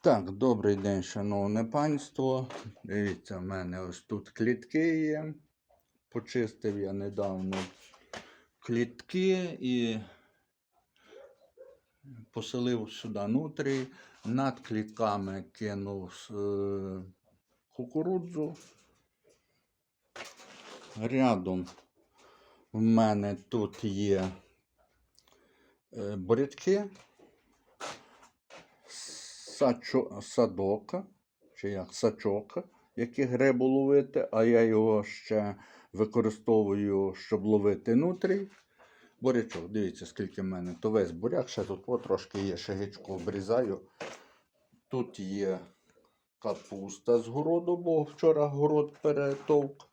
Так, добрий день, шановне панство. Дивіться, в мене ось тут клітки є. Почистив я недавно клітки і поселив сюди нутрій. Над клітками кинув е, кукурудзу. Рядом в мене тут є е, бурячки сачо, садок, чи як сачок, який грибу ловити, а я його ще використовую, щоб ловити нутрій. Бурячок, дивіться, скільки в мене. То весь буряк, ще тут о, трошки є, ще гичку обрізаю. Тут є капуста з городу, бо вчора город перетовк.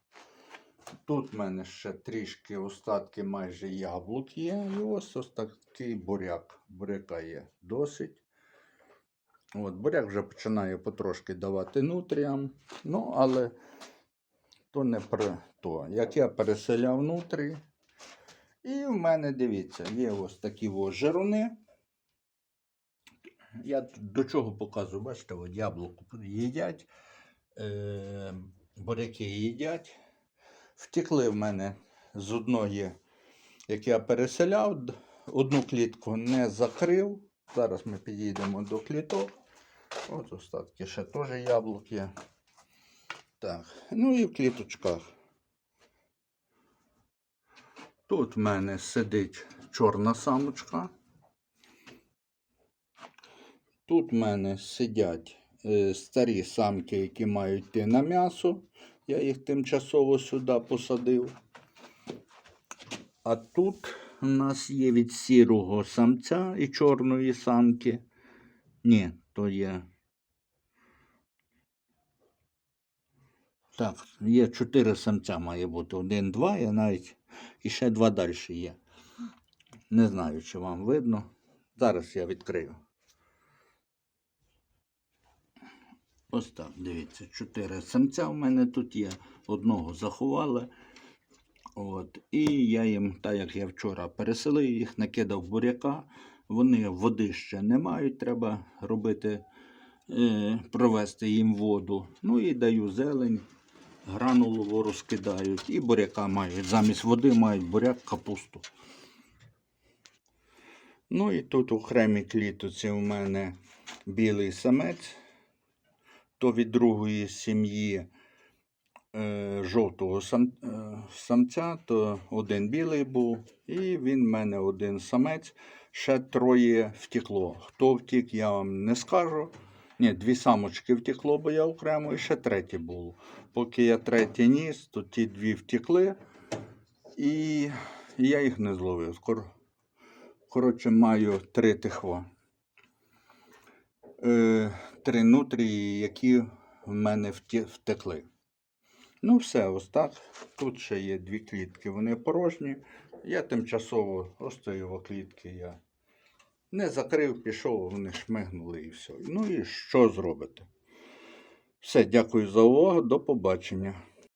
Тут в мене ще трішки остатки майже яблук є. І ось ось такий буряк. Буряка є досить. От, буряк вже починає потрошки давати нутріям. Ну, але то не про то. Як я переселяв нутрі, і в мене, дивіться, є ось такі ось жируни. Я до чого показую, бачите, от яблуко їдять, е, буряки їдять. Втекли в мене з одної, як я переселяв, одну клітку не закрив. Зараз ми підійдемо до кліток. От остатки ще теж яблук є. Так, ну і в кліточках. Тут в мене сидить чорна самочка. Тут в мене сидять е, старі самки, які мають йти на м'ясо. Я їх тимчасово сюди посадив. А тут у нас є від сірого самця і чорної самки. Ні, то є. Так, є чотири самця має бути. Один, два, я навіть і ще два далі є. Не знаю, чи вам видно. Зараз я відкрию. Ось так, дивіться, чотири самця в мене тут є. Одного заховали. От, і я їм, так як я вчора переселив їх, накидав буряка. Вони води ще не мають, треба робити, е, провести їм воду. Ну і даю зелень, гранулову розкидають. І буряка мають. Замість води мають буряк, капусту. Ну і тут у окремій клітоці у мене білий самець. То від другої сім'ї жовтого сам, е, самця, то один білий був, і він в мене один самець, ще троє втекло. Хто втік, я вам не скажу. Ні, дві самочки втекло, бо я окремо, і ще третє було. Поки я третє ніс, то ті дві втекли, і я їх не зловив. Кор... Коротше, маю три тихо. Е, три нутрії, які в мене втекли. Ну, все, ось так. Тут ще є дві клітки, вони порожні. Я тимчасово ось цієї клітки я не закрив, пішов, вони шмигнули і все. Ну і що зробити? Все, дякую за увагу, до побачення.